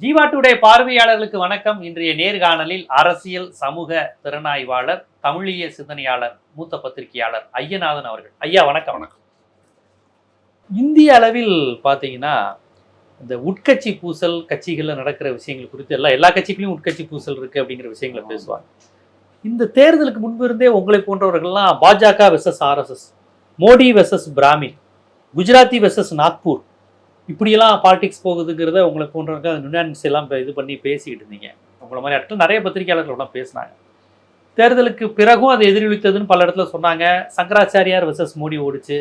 Jeeva today பார்வையாளர்களுக்கு வணக்கம் இன்றைய நேர்காணலில் அரசியல் சமூக திறனாய்வாளர் தமிழிய சிந்தனையாளர் மூத்த பத்திரிகையாளர் ஐயநாதன் அவர்கள் ஐயா வணக்கம் வணக்கம். இந்திய அளவில் பார்த்தீங்கன்னா இந்த உட்கட்சி பூசல் கட்சிகளில் நடக்கிற விஷயங்கள் குறித்து எல்லாம் எல்லா கட்சிகளையும் உட்கட்சி பூசல் இருக்கு அப்படிங்கிற விஷயங்களை. பேசுவாங்க இந்த தேர்தலுக்கு முன்பு இருந்தே உங்களை போன்றவர்கள்லாம் பாஜக versus RSS Modi versus Brahmin Gujarati versus Nagpur இப்படியெல்லாம் பாலிடிக்ஸ் போகுதுங்கிறத உங்களை போன்றவங்க நுண்ணான்ஸ் எல்லாம் இது பண்ணி பேசிக்கிட்டு இருந்தீங்க. உங்களை மாதிரி ஆட்கள் நிறைய பத்திரிகையாளர்கள்லாம் பேசினாங்க. தேர்தலுக்கு பிறகும் அது எதிரொலித்ததுன்னு பல இடத்துல சொன்னாங்க. சங்கராச்சாரியார் விசஸ் மோடி ஓடிச்சு.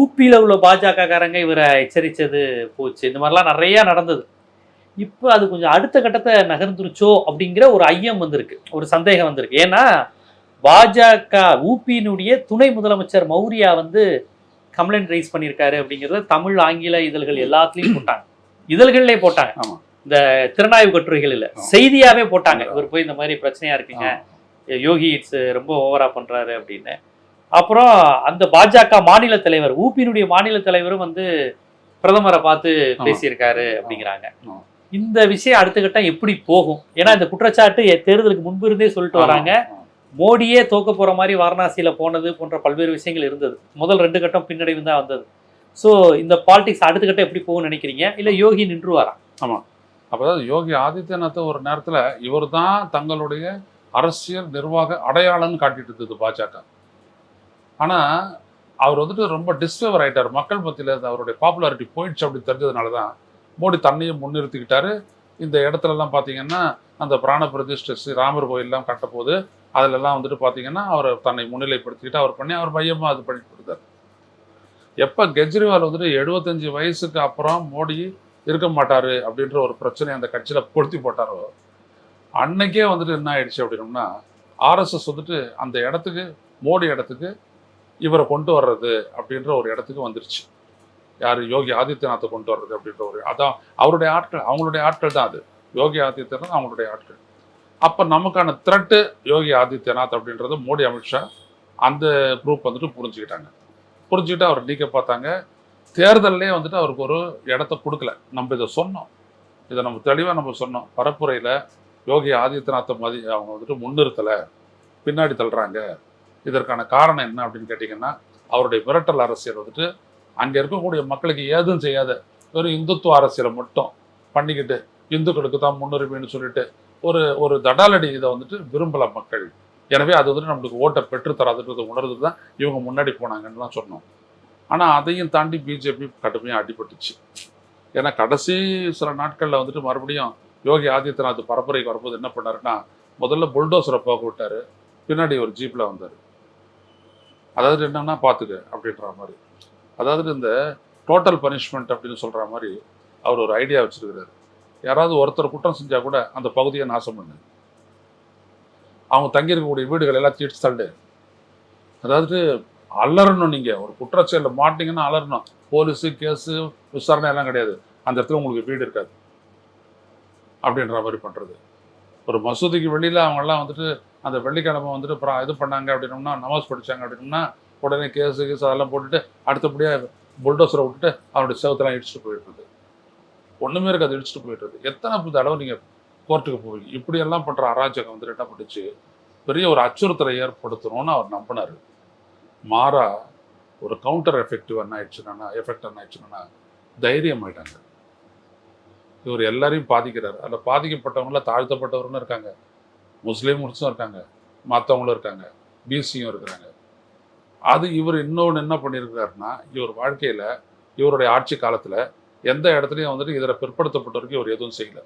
ஊப்பியில் உள்ள பாஜக காரங்க இவரை எச்சரித்தது போச்சு. இந்த மாதிரிலாம் நிறையா நடந்தது. இப்போ அது கொஞ்சம் அடுத்த கட்டத்தை நகர்ந்துருச்சோ அப்படிங்கிற ஒரு ஐயம் வந்திருக்கு. ஒரு சந்தேகம் வந்திருக்கு. ஏன்னா பாஜக ஊபியினுடைய துணை முதலமைச்சர் மௌரியா வந்து கம்ப்ளைண்ட் ரைஸ் பண்ணியிருக்காரு அப்படிங்கிறத தமிழ் ஆங்கில இதழ்கள் எல்லாத்துலேயும் போட்டாங்க இதழ்கள்லேயே போட்டாங்க. இந்த திறனாய்வு கட்டுரைகள் இல்லை ஆமா. செய்தியாவே போட்டாங்க இவர் போய் இந்த மாதிரி பிரச்சனையா இருக்குங்க. யோகி இட்ஸ் ரொம்ப ஓவரா பண்றாரு அப்படின்னு அப்புறம் அந்த பாஜக மாநில தலைவர் ஊப்பியினுடைய மாநில தலைவரும் வந்து பிரதமரை பார்த்து. பேசியிருக்காரு அப்படிங்கிறாங்க. இந்த விஷயம் அடுத்த கட்டம் எப்படி போகும் ஏன்னா இந்த குற்றச்சாட்டு தேர்தலுக்கு முன்பு இருந்தே சொல்லிட்டு வராங்க. மோடியே தோக்க போகிற மாதிரி வாரணாசியில போனது போன்ற பல்வேறு விஷயங்கள் இருந்தது. முதல் ரெண்டு கட்டம் பின்னடைவு தான் வந்தது. ஸோ இந்த பாலிடிக்ஸ் அடுத்த கட்டம் எப்படி போகும்னு நினைக்கிறீங்க? இல்லை யோகி நின்றுவாரா? அதாவது யோகி ஆதித்யநாத் ஒரு நேரத்துல இவர் தான் தங்களுடைய அரசியல் நிர்வாக அடையாளம்னு காட்டிட்டு இருந்தது பாஜக. ஆனா அவர் வந்துட்டு ரொம்ப டிஸ்ஃபேவர் ஆயிட்டார். மக்கள் மத்தியில அவருடைய பாப்புலாரிட்டி போயிடுச்சு அப்படி தெரிஞ்சதுனால தான் மோடி தன்னையும் முன்னிறுத்திக்கிட்டாரு. இந்த இடத்துல எல்லாம் அந்த பிராண பிரதிஷ்டை ஸ்ரீராமர் ராமர் கோயிலெல்லாம் கட்டப்போது அதிலெல்லாம் வந்துட்டு பார்த்தீங்கன்னா அவர் தன்னை முன்னிலைப்படுத்திக்கிட்டு அவர் பண்ணி அவர் மையமா அது பண்ணிட்டு கொடுத்தார். எப்போ கெஜ்ரிவால் வந்துட்டு எழுபத்தஞ்சு வயசுக்கு அப்புறம் மோடி இருக்க மாட்டார் அப்படின்ற ஒரு பிரச்சனை அந்த கட்சியில் பொருத்தி போட்டாரோ அன்னைக்கே வந்துட்டு என்ன ஆயிடுச்சு அப்படின்னோம்னா ஆர்எஸ்எஸ் வந்துட்டு அந்த இடத்துக்கு மோடி இடத்துக்கு இவரை கொண்டு வர்றது அப்படின்ற ஒரு இடத்துக்கு வந்துருச்சு. யார்? யோகி ஆதித்யநாத்தை கொண்டு வர்றது அப்படின்ற ஒரு அதான் அவருடைய ஆட்கள் அவங்களுடைய ஆட்கள் தான் அது. யோகி ஆதித்யநாத் அவங்களுடைய ஆட்கள். அப்போ நமக்கான த்ரெட்டு யோகி ஆதித்யநாத் அப்படின்றது மோடி அமித்ஷா அந்த குரூப் வந்துட்டு புரிஞ்சுக்கிட்டாங்க. புரிஞ்சுக்கிட்டு அவர் நீக்க பார்த்தாங்க. தேர்தல்லே வந்துட்டு அவருக்கு ஒரு இடத்த கொடுக்கல. நம்ம இதை சொன்னோம். இதை நம்ம தெளிவாக நம்ம சொன்னோம். பரப்புரையில் யோகி ஆதித்யநாத்தை மதி அவங்க வந்துட்டு முன்னிறுத்தலை பின்னாடி தள்ளுறாங்க. இதற்கான காரணம் என்ன அப்படின்னு கேட்டிங்கன்னா அவருடைய மிரட்டல் அரசியல் வந்துட்டு அங்கே இருக்கக்கூடிய மக்களுக்கு ஏதும் செய்யாத வெறும் இந்துத்துவ அரசியலை மட்டும் பண்ணிக்கிட்டு இந்துக்களுக்கு தான் முன்னுரிமைன்னு சொல்லிட்டு ஒரு ஒரு தடாலடி இதை வந்துட்டு விரும்பல மக்கள். எனவே அது வந்துட்டு நம்மளுக்கு ஓட்டை பெற்றுத்தராதுன்றது உணர்ந்து தான் இவங்க முன்னாடி போனாங்கன்னுலாம் சொன்னோம். ஆனால் அதையும் தாண்டி பிஜேபி கடுமையாக அடிபட்டுச்சு. ஏன்னா கடைசி சில நாட்களில் வந்துட்டு மறுபடியும் யோகி ஆதித்யநாத் பரப்புரைக்கு வரும்போது என்ன பண்ணாருன்னா முதல்ல புல்டோசரை போக விட்டாரு பின்னாடி ஒரு ஜீப்பில் வந்தார். அதாவது என்னன்னா பார்த்துக்க அப்படின்ற மாதிரி. அதாவது இந்த டோட்டல் பனிஷ்மெண்ட் அப்படின்னு சொல்கிற மாதிரி அவர் ஒரு ஐடியா வச்சிருக்கிறாரு. யாராவது ஒருத்தர் குற்றம் செஞ்சால் கூட அந்த பகுதியை நாசம் பண்ணு. அவங்க தங்கியிருக்கக்கூடிய வீடுகள் எல்லாத்தையும் தீட்டு தள்ளு. அதாவது அலறணும் நீங்கள் ஒரு குற்றச்செயலில் மாட்டிங்கன்னா அலறணும். போலீஸு கேஸு விசாரணை எல்லாம் கிடையாது. அந்த இடத்துல உங்களுக்கு வீடு இருக்காது. அப்படின்ற மாதிரி பண்ணுறது ஒரு மசூதிக்கு வெளியில் அவங்கெல்லாம் வந்துட்டு அந்த வெள்ளிக்கிழமை வந்துட்டு அப்புறம் இது பண்ணாங்க அப்படின்னோம்னா நமாஸ் படிச்சாங்க அப்படின்னோம்னா உடனே கேஸு கேஸ் அதெல்லாம் போட்டுட்டு அடுத்தபடியாக புல்டோசரை விட்டுட்டு அவனுடைய செவத்தெல்லாம் இடிச்சுட்டு போயிடுறது. ஒன்றுமே இருக்காது இடிச்சுட்டு போயிட்டு எத்தனை தடவை நீங்கள் கோர்ட்டுக்கு போவீங்க? இப்படியெல்லாம் பண்ணுற அராஜகம் வந்துட்டு என்ன பண்ணுச்சு? பெரிய ஒரு அச்சுறுத்தலை ஏற்படுத்தணும்னு அவர் நம்பினார். மாறா ஒரு கவுண்டர் எஃபெக்டிவ் என்ன ஆயிடுச்சுன்னா எஃபெக்ட் என்ன ஆயிடுச்சுன்னா தைரியம் ஆயிட்டாங்க இவர் எல்லாரையும் பாதிக்கிறார். அதில் பாதிக்கப்பட்டவங்கள தாழ்த்தப்பட்டவர்களும் இருக்காங்க. முஸ்லீம் முஸ்லீம்ஸும் இருக்காங்க. மற்றவங்களும் இருக்காங்க. பிசியும் இருக்கிறாங்க. அது இவர் இன்னொன்று என்ன பண்ணியிருக்கிறாருன்னா இவர் வாழ்க்கையில் இவருடைய ஆட்சி காலத்தில் எந்த இடத்துலையும் வந்துட்டு இதில் பிற்படுத்தப்பட்டவருக்கு இவர் எதுவும் செய்யல.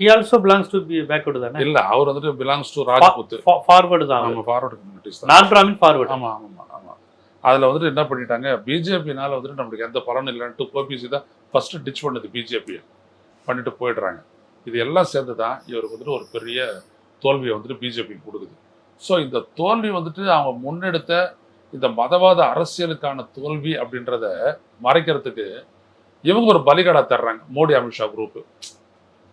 He also belongs to backward தானே? இல்லை அவர் வந்துட்டு பிலாங்ஸ் டு ராஜ்புத் ஃபார்வர்டு தான் நம்ம ஃபார்வர்டு கம்யூனிட்டிஸ் தான். நான் பிராமின் ஃபார்வர்டு ஆமாம் ஆமாம் ஆமாம் அதில் வந்துட்டு என்ன பண்ணிட்டாங்க பிஜேபினால வந்துட்டு நம்மளுக்கு எந்த பலனும் இல்லைன்ட்டு ஓபிசி தான் ஃபஸ்ட்டு டிச் பண்ணுது பிஜேபியை பண்ணிட்டு போயிடுறாங்க. இது எல்லாம் சேர்ந்து தான் இவருக்கு வந்துட்டு ஒரு பெரிய தோல்வியை வந்துட்டு பிஜேபிக்கு கொடுக்குது. ஸோ இந்த தோல்வி வந்துட்டு அவங்க முன்னெடுத்த இந்த மதவாத அரசியலுக்கான தோல்வி அப்படின்றத மறைக்கிறதுக்கு இவங்க ஒரு பலிகடா தர்றாங்க. மோடி அமித்ஷா குரூப்பு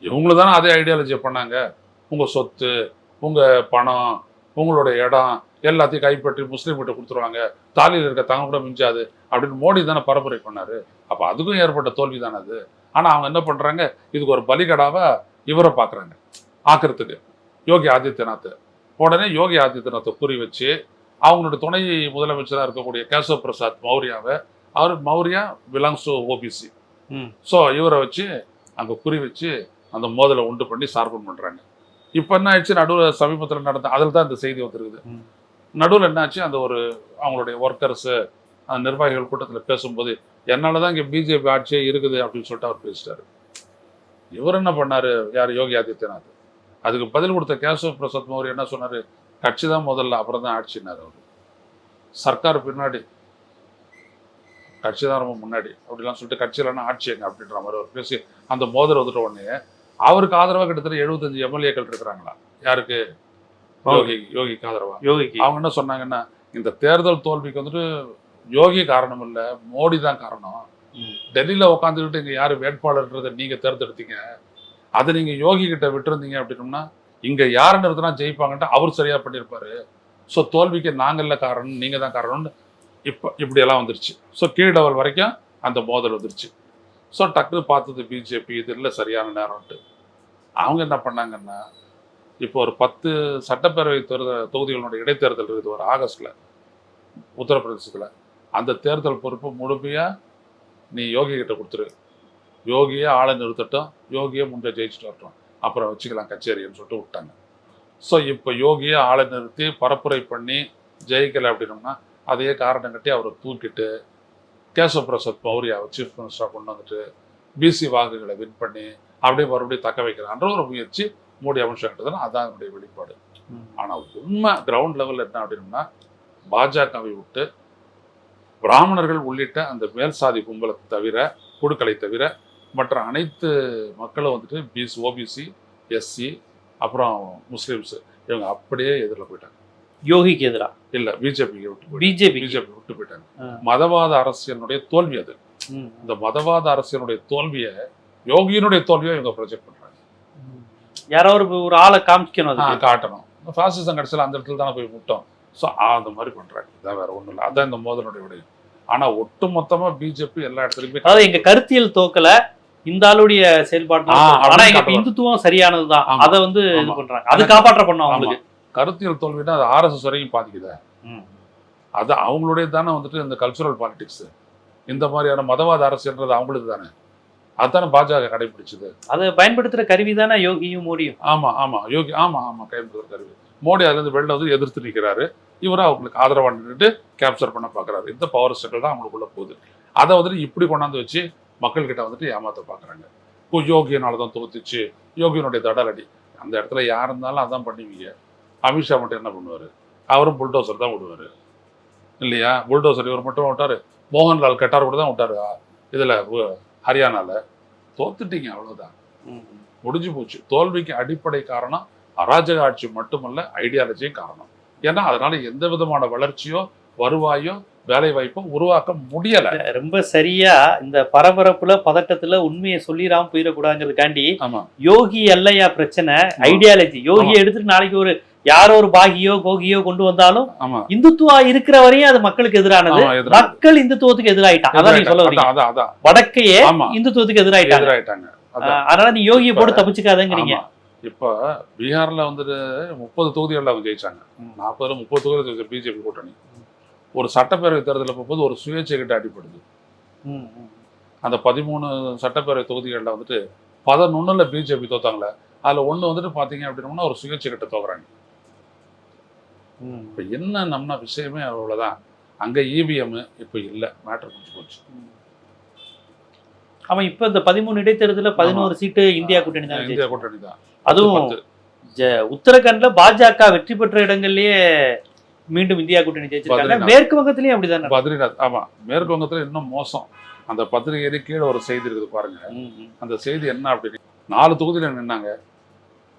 இவங்களும் தானே அதே ஐடியாலஜியை பண்ணாங்க. உங்கள் சொத்து உங்கள் பணம் உங்களோட இடம் எல்லாத்தையும் கைப்பற்றி முஸ்லீம் கிட்ட கொடுத்துருவாங்க. தாலியில் இருக்க தங்க கூட மிஞ்சாது அப்படின்னு மோடி தானே பரப்புரை பண்ணாரு. அப்போ அதுக்கும் ஏற்பட்ட தோல்வி தானே அது. ஆனா அவங்க என்ன பண்றாங்க? இதுக்கு ஒரு பலிகடாவை இவரை பார்க்குறாங்க ஆக்கிறதுக்கு. யோகி ஆதித்யநாத். உடனே யோகி ஆதித்யநாத்தை குறி வச்சு அவங்களோட துணை முதலமைச்சராக இருக்கக்கூடிய கேசவ் பிரசாத் மௌரியாவை அவர் Maurya belongs to OBC so இவரை வச்சு அங்கே குறி வச்சு அந்த மோதலை உண்டு பண்ணி சார்பன் பண்ணுறாங்க இப்போ என்ன ஆயிடுச்சு? நடுவில் சமீபத்தில் நடந்த அதில் தான் இந்த செய்தி வந்திருக்குது. நடுவில் என்னாச்சு அந்த ஒரு அவங்களுடைய ஒர்க்கர்ஸு அந்த நிர்வாகிகள் கூட்டத்தில் பேசும்போது என்னால தான் இங்கே பிஜேபி ஆட்சியே இருக்குது அப்படின்னு சொல்லிட்டு அவர் பேசிட்டாரு. இவர் என்ன பண்ணாரு? யார்? யோகி ஆதித்யநாத். அதுக்கு பதில் கொடுத்த கேசவ பிரசாத் மௌரி என்ன சொன்னாரு? கட்சி தான் முதல்ல அப்புறம் தான் ஆட்சினார் அவர். சர்க்கார் பின்னாடி கட்சி தான் ரொம்ப முன்னாடி அப்படிலாம் சொல்லிட்டு கட்சியிலன்னா ஆட்சி எங்க அப்படின்ற மாதிரி அவர் பேசி அந்த மோதல் வந்துட்ட உடனே அவருக்கு ஆதரவா கிட்டத்தட்ட எழுபத்தஞ்சு எம்எல்ஏக்கள் இருக்கிறாங்களா? யாருக்கு? யோகி. யோகிக்கு ஆதரவா? யோகிக்கு. அவங்க என்ன சொன்னாங்கன்னா இந்த தேர்தல் தோல்விக்கு வந்துட்டு யோகி காரணம் இல்ல மோடி தான் காரணம். டெல்லியில உட்காந்துக்கிட்டு இங்க யாரு வேட்பாளர்ன்றதை நீங்க தேர்ந்தெடுத்தீங்க. அதை நீங்க யோகி கிட்ட விட்டுருந்தீங்க அப்படின்னோம்னா இங்க யாரை நிறுத்தினா ஜெயிப்பாங்கன்ட்டு அவர் சரியா பண்ணியிருப்பாரு. ஸோ தோல்விக்கு நாங்கள்ல காரணம் நீங்க தான் காரணம்னு இப்போ இப்படியெல்லாம் வந்துருச்சு. ஸோ கீழ் லெவல் வரைக்கும் அந்த மோதல் வந்துருச்சு. ஸோ டக்குன்னு பார்த்தது பிஜேபி இது இல்லை சரியான நேரம்ட்டு அவங்க என்ன பண்ணாங்கன்னா இப்போ ஒரு பத்து சட்டப்பேரவை தேர்தல் தொகுதிகளுடைய இடைத்தேர்தல் இருக்குது ஒரு ஆகஸ்டில் உத்தரப்பிரதேசத்தில். அந்த தேர்தல் பொறுப்பு முழுமையாக நீ யோகி கிட்ட கொடுத்துரு. யோகியை ஆளை நிறுத்தட்டும் யோகியை முன்னே ஜெயிச்சுட்டு வரட்டும். அப்புறம் வச்சுக்கலாம் கச்சேரின்னு சொல்லிட்டு விட்டாங்க. ஸோ இப்போ யோகியை ஆளை நிறுத்தி பரப்புரை பண்ணி ஜெயிக்கலை அப்படின்னோம்னா அதையே காரணம் கட்டி அவரை தூக்கிட்டு கேசவ பிரசாத் மௌரியாவை சீஃப் மினிஸ்டராக கொண்டு வந்துட்டு பிசி வாக்குகளை வின் பண்ணி அப்படியே மறுபடியும் தக்க வைக்கிறான்ற ஒரு முயற்சி மோடி அமித்ஷா கிட்டதுனா அதான் என்னுடைய வெளிப்பாடு. ஆனால் உண்மை கிரவுண்ட் லெவலில் என்ன அப்படின்னா பாஜகவை விட்டு பிராமணர்கள் உள்ளிட்ட அந்த மேல் சாதி கும்பலை தவிர குழுக்களை தவிர மற்ற அனைத்து மக்களும் வந்துட்டு பிசி ஓபிசி எஸ்சி அப்புறம் முஸ்லீம்ஸ் இவங்க அப்படியே எதிரில் போயிட்டாங்க. யோகிக்கு எதிரா? இல்ல போயிட்டாங்க பிஜேபி பிஜேபி விட்டு போயிட்டாங்க. மதவாத அரசியலுடைய தோல்வி அது. இந்த மதவாத அரசியலுடைய தோல்வியை யோகியினுடைய தோல்வியை இவங்க ப்ரொஜெக்ட் பண்றாங்க. யாரோ ஒரு ஒரு ஆளை காமிக்கணும் காட்டணும். ஃபாசிசம் கடைசியில் அந்த இடத்துல தானே போய் முட்டோம். ஸோ அந்த மாதிரி பண்றாங்க. இதான் வேற ஒண்ணும் இல்லை. அதான் இந்த மோதலுடைய விடயம். ஆனா ஒட்டு மொத்தமா பிஜேபி எல்லா இடத்துலயுமே அதாவது எங்க கருத்தியல் தோக்கல இந்த ஆளுடைய செயல்பாடு ஆனா எங்க. இந்துத்துவம் சரியானதுதான். அதை வந்து இது. பண்றாங்க. அது காப்பாற்ற பண்ணோம். அவங்களுக்கு. கருத்தியல் தோல்வினா அது ஆர்எஸ்எஸ் வரைக்கும் பாதிக்குது. ம். அது அவங்களுடைய தானே வந்துட்டு இந்த கல்ச்சுரல் பாலிடிக்ஸ் இந்த மாதிரியான மதவாத அரசியல்ன்றது அவங்களுக்கு தானே அதுதானே பாஜக கடைபிடிச்சது. அதை பயன்படுத்துற கருவி தானே யோகியும் மோடியும். ஆமா ஆமா. யோகி ஆமா ஆமா. கைம்பெறுதல் கருவி. மோடி அதுல இருந்து வெளில வந்து எதிர்த்து நிற்கிறாரு இவரும் அவங்களுக்கு ஆதரவா நின்றுட்டு கேப்சர் பண்ண பாக்குறாரு இந்த பவர் ஸ்ட்ரகிள் தான் அவங்களுக்குள்ள போகுது. அதை வந்துட்டு இப்படி கொண்டாந்து வச்சு மக்கள்கிட்ட வந்துட்டு ஏமாத்த பாக்குறாங்க இப்போ யோகியனால தான் தோத்துச்சு. யோகியனுடைய தடலடி அந்த இடத்துல யார் இருந்தாலும் அதான் பண்ணுவீங்க. அமித்ஷா மட்டும் என்ன பண்ணுவாரு? அவரும் புல்டோசர் தான் விடுவாரு இல்லையா? புல்டோசர் இவர் மட்டும் விட்டாரு மோகன்லால் கட்டார் கூட தான் விட்டாரு இதுல ஹரியானால. தோத்துட்டீங்க அவ்வளவுதான். முடிஞ்சு போச்சு. தோல்விக்கு அடிப்படை காரணம் அராஜக ஆட்சி மட்டுமல்ல ஐடியாலஜியும் காரணம். ஏன்னா அதனால எந்த விதமான வளர்ச்சியோ வருவாயோ வேலை வாய்ப்போ உருவாக்க முடியல. ரொம்ப சரியா இந்த பரபரப்புல பதட்டத்துல உண்மையை சொல்லிடாம போயிடக்கூடாதுங்கிறதுக்காண்டி யோகி அல்லையா பிரச்சனை ஐடியாலஜி யோகியை எடுத்துட்டு நாளைக்கு ஒரு யாரோ ஒரு பாகியோ கோகியோ கொண்டு வந்தாலும் இந்துத்துவா இருக்கிற வரையும் அது மக்களுக்கு எதிரானது. மக்கள் இந்துத்துவத்துக்கு எதிராயிட்டான் அதான் நீங்க சொல்ல வரீங்க. வடக்கையே இந்துத்துவத்துக்கு எதிராயிட்டாங்க. எதிராயிட்டாங்க. அதனால நீ யோகியை போட்டு தப்பிச்சுக்காதங்கிறீங்க. இப்ப பீகார்ல வந்துட்டு முப்பது தொகுதிகள்ல அவங்க ஜெயிச்சாங்க. நாற்பதுல முப்பது தொகுதி பிஜேபி கூட்டணி. ஒரு சட்டப்பேரவை தேர்தலில் போகும்போது ஒரு சுயேட்சை கிட்ட அடிப்படுது. அந்த பதிமூணு சட்டப்பேரவை தொகுதிகளில் வந்துட்டு பதினொன்னுல பிஜேபி தோத்தாங்களே அதுல ஒண்ணு வந்துட்டு பாத்தீங்க அப்படின்னோம்னா ஒரு சுயேட்சை கிட்ட தோக்குறாங்க. இப்ப என்ன நம்மனா விஷயமே அவ்வளவுதான். அங்க இவிஎம் இப்ப இல்ல. மேட்டர் முடிஞ்சு போச்சு. ஆமா இப்ப இந்த பதிமூணு இடைத்தேர்தல பதினோரு சீட்டு இந்தியா கூட்டணி தான் இந்தியா. கூட்டணி தான். அதுவும் உத்தரகாண்ட்ல பாஜக வெற்றி பெற்ற இடங்கள்லயே மீண்டும் இந்தியா கூட்டணி ஜெயிச்சிருக்காங்க. மேற்கு வங்கத்திலயும் அப்படிதானே பத்ரிநாத் ஆமா. மேற்கு வங்கத்துல இன்னும் மோசம். அந்த பத்திரிகையில கீழே ஒரு செய்தி இருக்குது பாருங்க. அந்த செய்தி என்ன அப்படின்னு நாலு தொகுதியில நின்னாங்க.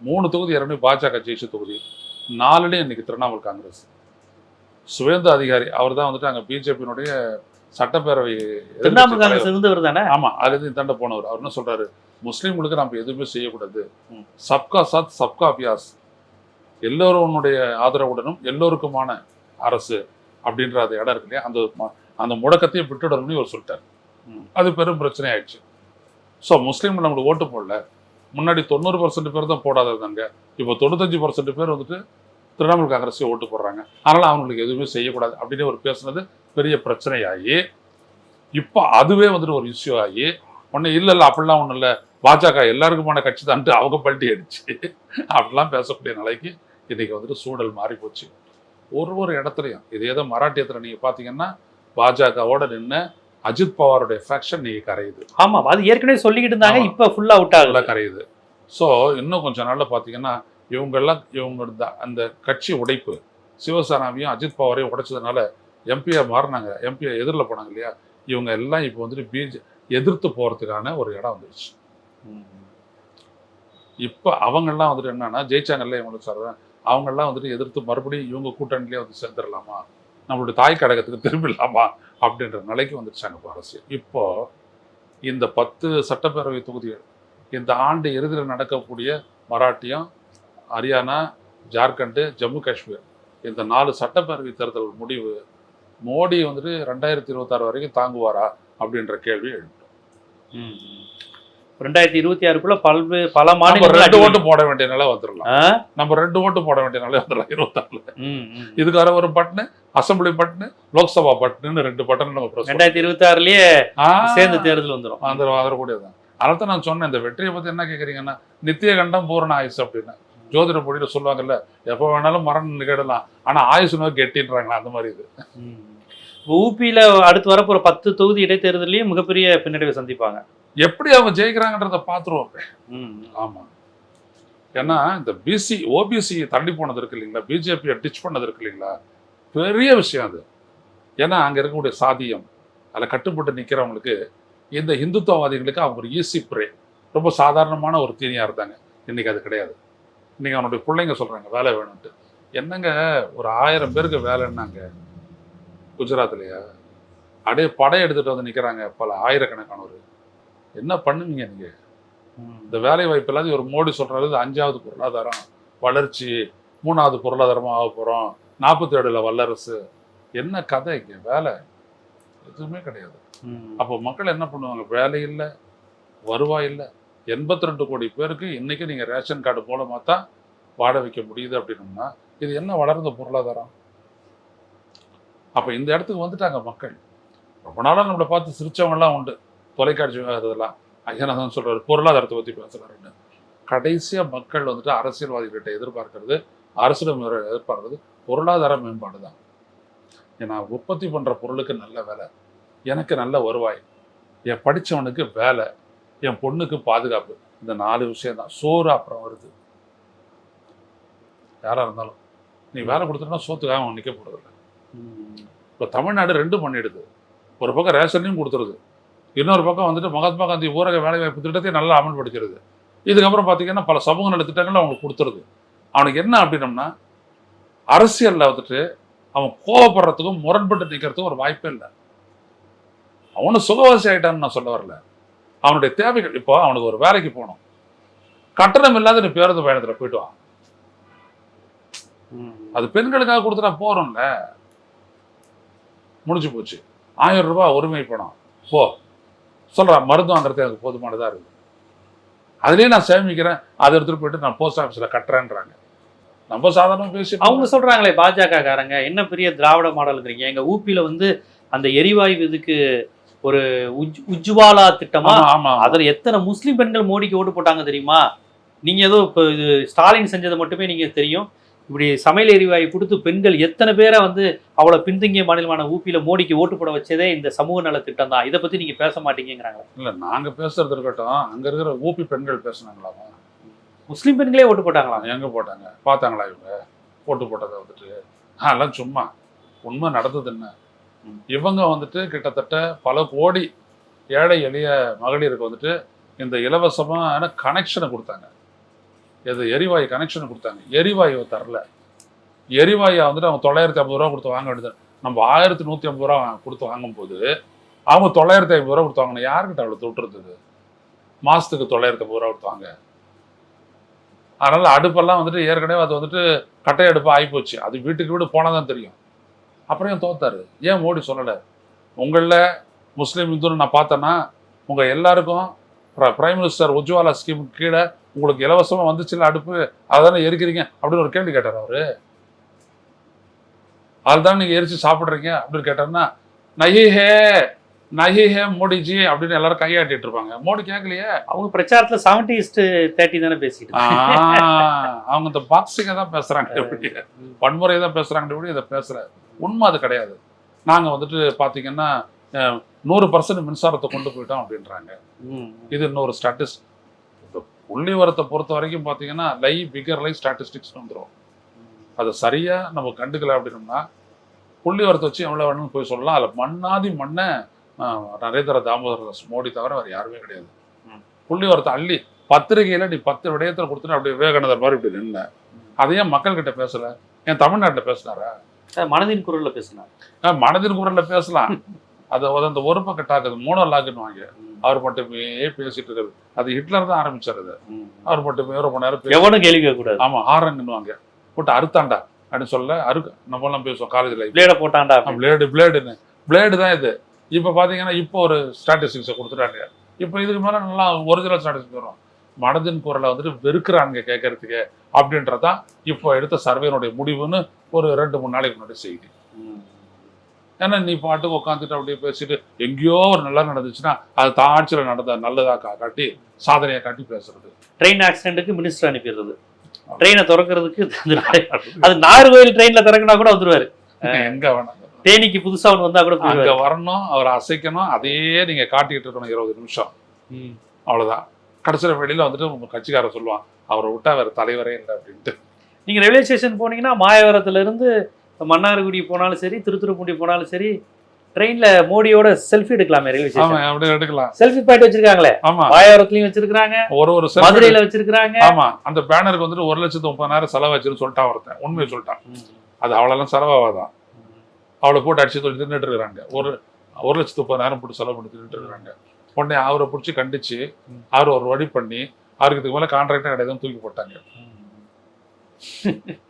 மூணு தொகுதி இரண்டு பாஜக ஜெயிச்ச தொகுதி. நாலுலயும் இன்னைக்கு திரிணாமுல் காங்கிரஸ். சுவேந்த அதிகாரி அவர் தான் வந்துட்டு அங்க பிஜேபியினுடைய சட்டப்பேரவை திரிணாமுல் காங்கிரஸ். இருந்தவர் தானே ஆமா அதுல இருந்து இந்தாண்ட போனவர். அவர் என்ன சொல்றாரு? முஸ்லீம்களுக்கு நம்ம எதுவுமே செய்யக்கூடாது. சப்கா சாத் சப்கா அபியாஸ். எல்லோருடைய ஆதரவுடனும் எல்லோருக்குமான அரசு அப்படின்ற அந்த இடம் இருக்கு இல்லையா? அந்த அந்த முடக்கத்தையும் விட்டுடணும்னு இவர் சொல்லிட்டார். அது பெரும் பிரச்சனை ஆயிடுச்சு ஸோ முஸ்லீம் நம்மளுக்கு ஓட்டு போடல. முன்னாடி தொண்ணூறு பர்சன்ட் பேர் தான் போடாததாங்க இப்போ தொண்ணூத்தஞ்சு பர்சன்ட் பேர் வந்துட்டு திரிணாமுல் காங்கிரஸே ஓட்டு போடுறாங்க. அதனால் அவங்களுக்கு எதுவுமே செய்யக்கூடாது அப்படின்னு ஒரு பேசுனது பெரிய பிரச்சனையாகி இப்போ அதுவே வந்துட்டு ஒரு இஷ்யூ ஆகி ஒன்றும் இல்லை இல்லை அப்படிலாம் ஒன்றும் இல்லை. பாஜக எல்லாருக்குமான கட்சி தான்ட்டு அவங்க பல்ட்டி அடிச்சு அப்படிலாம் பேசக்கூடிய நிலைக்கு இன்றைக்கி வந்துட்டு சூழல் மாறி போச்சு. ஒரு ஒரு இடத்துலையும் இதே தான் மராட்டியத்தில் நீங்கள் பார்த்தீங்கன்னா பாஜகவோட நின்று அஜித் பவாருடைய ஃபேக்ஷன் நீங்க கரையுது. ஆமா அது ஏற்கனவே சொல்லிக்கிட்டு இருந்தாங்க. இப்ப ஃபுல்லா அவுட் ஆகல. கரையுது. ஸோ இன்னும் கொஞ்சம் நாள்ல பார்த்தீங்கன்னா இவங்கெல்லாம் இவங்க அந்த கட்சி உடைப்பு சிவசேனாவையும் அஜித் பவாரையும் உடைச்சதுனால எம்பியா மாறினாங்க. எம்பியா எதிரில் போனாங்க இல்லையா? இவங்க எல்லாம் இப்போ வந்துட்டு பிஜே எதிர்த்து போறதுக்கான ஒரு இடம் வந்துருச்சு. இப்போ அவங்கெல்லாம் வந்துட்டு என்னன்னா ஜெயிச்சாங்கல்ல இவங்களுக்கு சொல்றேன். அவங்கெல்லாம் வந்துட்டு எதிர்த்து மறுபடியும் இவங்க கூட்டணியிலே வந்து சேர்ந்துடலாமா நம்மளுடைய தாய் கழகத்துக்கு திரும்பிடலாமா அப்படின்ற நிலைக்கு வந்துருச்சாங்க இப்போ அரசியல். இப்போ இந்த பத்து சட்டப்பேரவை தொகுதிகள் இந்த ஆண்டு இறுதியில் நடக்கக்கூடிய மராட்டியம் ஹரியானா ஜார்க்கண்டு ஜம்மு காஷ்மீர் இந்த நாலு சட்டப்பேரவை தேர்தல் முடிவு மோடி வந்துட்டு ரெண்டாயிரத்தி இருபத்தாறு வரைக்கும் தாங்குவாரா அப்படின்ற கேள்வி எழுப்பிட்டோம். ரெண்டாயிரத்தி இருபத்தி ஆறுக்குள்ள பல்வேறு பல மாநிலங்கள் ரெண்டு ஓட்டு போட வேண்டிய நிலை வந்துடலாம்? நம்ம ரெண்டு ஓட்டு போட வேண்டிய நிலை வந்துடலாம் இருபத்தாறுல. இதுக்காக ஒரு button assembly button Lok Sabha button ரெண்டு பட்டன் நம்ம. ரெண்டாயிரத்தி இருபத்தி ஆறுலயே சேர்ந்து தேர்தல் வந்துடும் அந்த வரக்கூடியதுதான் அதனால தான் நான் சொன்னேன் இந்த வெற்றியை பத்தி என்ன கேக்குறீங்கன்னா நித்திய கண்டம் பூரண ஆயுசு அப்படின்னு. ஜோதிட பொடியில சொல்லுவாங்கல்ல எப்போ வேணாலும் மரணம் நிகழலாம். ஆனா ஆயுசு நோய் கெட்டின்றாங்களா அந்த மாதிரி இது. ஊபியில அடுத்து வரப்போற பத்து தொகுதி இடைத்தேர்தலையும் மிகப்பெரிய பின்னடைவை சந்திப்பாங்க. எப்படி அவங்க ஜெயிக்கிறாங்கன்றத பாத்துருவோம் ம். ஆமா. ஏன்னா இந்த பிசி ஓபிசி தள்ளி போனது இருக்கு இல்லைங்களா? பிஜேபியை டிச் பண்ணது இருக்கு இல்லைங்களா? பெரிய விஷயம் அது. ஏன்னா அங்க இருக்கக்கூடிய சாதியம் அதில் கட்டுப்பட்டு நிக்கிறவங்களுக்கு இந்த இந்துத்துவவாதிகளுக்கு அவங்க ஒரு ஈஸி ப்ரே ரொம்ப சாதாரணமான ஒரு தீனியா இருந்தாங்க. இன்னைக்கு அது கிடையாது. இன்னைக்கு அவனுடைய பிள்ளைங்க சொல்றாங்க வேலை வேணும்ட்டு என்னங்க ஒரு ஆயிரம் பேருக்கு வேலைன்னாங்க? குஜராத்லயா அப்படியே படம் எடுத்துட்டு வந்து நிக்கிறாங்க பல ஆயிரக்கணக்கானவர் என்ன பண்ணுவீங்க நீங்க. இந்த வேலை வாய்ப்பு இல்லாத ஒரு மோடி சொல்றாரு இது அஞ்சாவது பொருளாதாரம் வளர்ச்சி மூணாவது பொருளாதாரமா ஆக போறோம் நாற்பத்தி ஏழுல வல்லரசு. என்ன கதை இங்க? வேலை எதுவுமே கிடையாது. அப்போ மக்கள் என்ன பண்ணுவாங்க? வேலை இல்லை வருவாய் இல்லை. எண்பத்தி ரெண்டு கோடி பேருக்கு இன்னைக்கு நீங்க ரேஷன் கார்டு மூலமா தான் வாழ வைக்க முடியுது அப்படின்னோம்னா இது என்ன வளர்ந்த பொருளாதாரம்? அப்ப இந்த இடத்துக்கு வந்துட்டாங்க மக்கள். ரொம்ப நாளா நம்மளை பார்த்து சிரிச்சவங்கலாம் உண்டு. தொலைக்காட்சி இதெல்லாம் ஐயனாதான் சொல்றாரு பொருளாதாரத்தை பத்தி பேசுறாருன்னு கடைசியா மக்கள் வந்துட்டு அரசியல்வாதிகிட்ட எதிர்பார்க்கறது அரசியல் எதிர்பார்க்கறது பொருளாதார மேம்பாடு தான். ஏன்னா உற்பத்தி பண்ற பொருளுக்கு நல்ல வேலை எனக்கு நல்ல வருவாய் என் படிச்சவனுக்கு வேலை என் பொண்ணுக்கு பாதுகாப்பு இந்த நாலு விஷயம் தான். சோறு அப்புறம் வருது. யாரா இருந்தாலும். நீ வேலை கொடுத்துட்டா சோத்துக்காக அவன் நிக்க போறதில்ல. ம். இப்போ தமிழ்நாடு ரெண்டும் பண்ணிடுது. ஒரு பக்கம் ரேஷன்லையும் கொடுத்துருது. இன்னொரு பக்கம் வந்துட்டு மகாத்மா காந்தி ஊரக வேலைவாய்ப்பு திட்டத்தையும் நல்லா அமல்படுத்திடுது. இதுக்கப்புறம் பார்த்தீங்கன்னா பல சமூக நல திட்டங்களை அவங்களுக்கு கொடுத்துருது. அவனுக்கு என்ன அப்படின்னம்னா அரசியல்ல வந்துட்டு அவன் கோவப்படுறதுக்கும் முரண்பட்டு நிற்கிறதுக்கும் ஒரு வாய்ப்பே இல்லை. அவனும் சுகவாசி ஆயிட்டான்னு நான் சொல்ல வரல. அவனுடைய தேவைகள் இப்போ அவனுக்கு ஒரு வேலைக்கு போகணும். கட்டணம் இல்லாத நீ பேருந்து பயணத்தில் போயிட்டு வா. அது பெண்களுக்காக கொடுத்துட்டா போறோம்ல. முடிஞ்சு போச்சு. ஆயிரம் ரூபாய் ஒருமை பணம். போ. சொல்றேன் மருந்து வாங்குறது எனக்கு போதுமானதா இருக்கு. அதுலயே நான் சேமிக்கிறேன் அதை எடுத்துட்டு போயிட்டு நான் போஸ்ட் ஆஃபீஸில் கட்டுறேன்றாங்க. நம்ம சாதாரண பேசி அவங்க சொல்றாங்களே பாஜக காரங்க என்ன பெரிய திராவிட மாடலுங்கிறீங்க? எங்க ஊபியில வந்து அந்த எரிவாயு இதுக்கு ஒரு உஜ் உஜ்வாலா திட்டமா? அதுல எத்தனை முஸ்லிம் பெண்கள் மோடிக்கு ஓட்டு போட்டாங்க தெரியுமா? நீங்க ஏதோ இப்போ இது ஸ்டாலின் செஞ்சது மட்டுமே நீங்க தெரியும். இப்படி சமையல் எரிவாயு கொடுத்து பெண்கள் எத்தனை பேரை வந்து அவ்வளவு பின்தங்கிய மாநிலமான ஊபியில மோடிக்கு ஓட்டு போட வச்சதே இந்த சமூக நல திட்டம் தான். இதை பத்தி நீங்க பேச மாட்டீங்கிறாங்க இல்ல நாங்க பேசுறது இருக்கட்டும் அங்க இருக்கிற ஊபி பெண்கள் பேசுனாங்களாமா முஸ்லிம் பெண்களே ஓட்டு போட்டாங்களா? எங்க போட்டாங்க? பார்த்தாங்களா இவங்க? போட்டு போட்டதை வந்துட்டு. அதெல்லாம் சும்மா. உண்மை நடந்தது என்ன. இவங்க வந்துட்டு கிட்டத்தட்ட பல கோடி ஏழை எளிய மகளிருக்கு வந்துட்டு இந்த இலவசமான கனெக்ஷனை கொடுத்தாங்க. எது எரிவாயு கனெக்ஷன் கொடுத்தாங்க. எரிவாயு தரல. எரிவாயு வந்துட்டு அவங்க தொள்ளாயிரத்தி ஐம்பது ரூபா கொடுத்து வாங்க வேண்டியது. நம்ம ஆயிரத்தி நூற்றி ஐம்பது ரூபா கொடுத்து வாங்கும்போது அவங்க தொள்ளாயிரத்தி ஐம்பது ரூபா கொடுத்து வாங்கினா யாருக்கிட்ட அவ்வளோ தொட்டுருந்தது மாதத்துக்கு தொள்ளாயிரத்தி ஐம்பது ரூபா கொடுத்தாங்க அதனால் அடுப்பெல்லாம் வந்துட்டு ஏற்கனவே அது வந்துட்டு கட்டை அடுப்பு ஆகிப்போச்சு. அது வீட்டுக்கு வீடு போனால் தான் தெரியும். அப்புறம் ஏன் தோத்தாரு? ஏன் மோடி சொல்லலை? உங்களில் முஸ்லீம் இந்துன்னு நான் பார்த்தேன்னா உங்கள் எல்லாருக்கும் பிரைம் மினிஸ்டர் உஜ்வாலா ஸ்கீம் கீழே உங்களுக்கு இலவசமா வந்துச்சுல்ல அடுப்பு அதானே எரிக்கிறீங்க? அப்படின்னு ஒரு கேள்வி கேட்டார் அவரு. அதுதான் நீங்க எரிச்சு சாப்பிடுறீங்க அப்படின்னு கேட்டாருன்னா நஹி ஹே நஹி ஹே மோடிஜி அப்படின்னு எல்லாரும் கையாட்டிட்டு இருப்பாங்க. மோடி கேட்கலையே அவங்க பிரச்சாரத்துல செவன்டி இஸ்ட் தேர்ட்டி தானே பேசிட்டு அவங்க இந்த பாக்ஸிங்க தான் பேசுறாங்க எப்படி வன்முறை தான் பேசுறாங்க எப்படி இதை பேசுற உண்மை அது கிடையாது. நாங்க வந்துட்டு பாத்தீங்கன்னா அஹ், நூறு பர்சன்ட் மின்சாரத்தை கொண்டு போயிட்டோம் அப்படின்றாங்க. இது இன்னொரு ஸ்டாட்டிஸ் புள்ளி வரத்தை பொறுத்த வரைக்கும் பார்த்தீங்கன்னா லை பிகர் லை ஸ்டாட்டிஸ்டிக்ஸ் வந்துடும் அதை சரியா நம்ம கண்டுக்கல அப்படின்னோம்னா புள்ளி வரத்தை வச்சு எவ்வளோ வேணும்னு போய் சொல்லலாம். அதில் மண்ணாதி மண்ணை நரேந்திர தாமோதர மோடி தவிர வேறு யாருமே கிடையாது. ம். புள்ளி வரத்தை அள்ளி பத்திரிகையில நீ பத்து விடயத்தில் கொடுத்துட்டு அப்படியே விவேகானந்தர் மாதிரி இப்படி நின்ன. அதையே மக்கள்கிட்ட பேசல? ஏன் தமிழ்நாட்டில் பேசினாரா? மனதின் குரல்ல பேசினார். மனதின் குரல்ல பேசலாம். அதை அந்த ஒரு பக்க டாக்கு மூணோ லாக்குன்னு வாங்க அவர் மட்டுமே பேசிட்டு இருக்காரு. அது ஹிட்லர் தான் ஆரம்பிச்சார் அது. அவர் மட்டுமே ரொம்ப நேரம் எவனும் கேள்வி கேட்க கூடாது ஆமா ஆரங்குன்னுவாங்க போட்டு அறுத்தாண்டா அப்படின்னு சொல்ல அறுக்க நம்ம எல்லாம் பேசுவோம் காலேஜ் லைஃப் பிளேட போட்டான்டா அப்படின்னு. பிளேடு பிளேடுன்னு பிளேடு தான் இது. இப்போ பாத்தீங்கன்னா இப்போ ஒரு ஸ்டாட்டிஸ்டிக்ஸை கொடுத்துட்டாங்க இப்போ இதுக்கு மேல நல்லா ஒரிஜினல் ஸ்டாட்டிஸ்டிக்ஸ் வரும். மனதின் குரலை வந்துட்டு வெறுக்கிறாங்க கேட்கறதுக்கு அப்படின்றதான் இப்போ எடுத்த சர்வேனுடைய முடிவுன்னு ஒரு ரெண்டு மூணு நாளைக்கு முன்னாடி செய்தி. ஏன்னா நீ பாட்டுக்கு உட்காந்துட்டு அப்படியே பேசிட்டு எங்கேயோ ஒரு நல்லா நடந்துச்சுன்னா அது தான் ஆட்சியில் நடந்த நல்லதா கா- காட்டி சாதனையை காட்டி பேசுறது. ட்ரெயின் ஆக்சிடென்ட்டுக்கு மினிஸ்டர் அனுப்பிடுறது. ட்ரெயினை திறக்கிறதுக்கு. அது நாகர்கோவில் ட்ரெயின்ல திறக்கினா கூட வந்துருவாரு. எங்க வேணாம் தேனிக்கு புதுசா ஒன்று வந்தா கூட அங்க வரணும் அவரை அசைக்கணும் அதையே நீங்க காட்டிக்கிட்டு இருக்கணும் இருபது நிமிஷம். அவ்வளவுதான். கடைசியில் வெளியில வந்துட்டு உங்க கட்சிக்காரர் சொல்லுவான் அவரை விட்டா வேற தலைவரே இல்லை அப்படின்ட்டு. நீங்க ரயில்வே ஸ்டேஷன் போனீங்கன்னா மாயவரத்துல இருந்து மன்னார்குடி போனாலும் சரி திருத்துறைப்பூண்டி போனாலும் சரி ட்ரெயின்ல மோடியோட செல்ஃபி எடுக்கலாமே ரயில்வே ஸ்டேஷன் அப்படியே எடுக்கலாம். செல்ஃபி பாயிண்ட் வச்சிருக்காங்களே? ஆமா. மாயவரத்துலயும் வச்சிருக்காங்க ஒரு ஒரு மதுரையில வச்சிருக்காங்க ஆமா அந்த பேனருக்கு வந்துட்டு ஒரு லட்சத்து முப்பதாயிரம் செலவாச்சுன்னு சொல்லிட்டான் ஒருத்தன் உண்மையை சொல்லிட்டான். அது அவ்வளோலாம் செலவாகாதான். அவளை போட்டு அடிச்சு சொல்லி தின்னுட்டு இருக்கிறாங்க. ஒரு ஒரு லட்சத்து முப்பதாயிரம் போட்டு செலவு பண்ணி தின்னுட்டு இருக்கிறாங்க. உடனே அவரை பிடிச்சி கண்டிச்சு அவர் ஒரு வழி பண்ணி அவருக்கு இதுக்கு மேல கான்ட்ராக்டே கிடையாதுன்னு தூக்கி போட்டாங்க.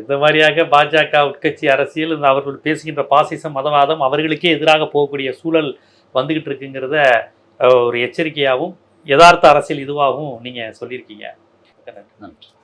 இந்த மாதிரியாக பாஜக உட்கட்சி அரசியல் இந்த அவர்கள் பேசுகின்ற பாசிசம் மதவாதம் அவர்களுக்கே எதிராக போகக்கூடிய சூழல் வந்துக்கிட்டு இருக்குங்கிறத ஒரு எச்சரிக்கையாகவும் யதார்த்த அரசியல் இதுவாகவும் நீங்கள் சொல்லியிருக்கீங்க. நன்றி.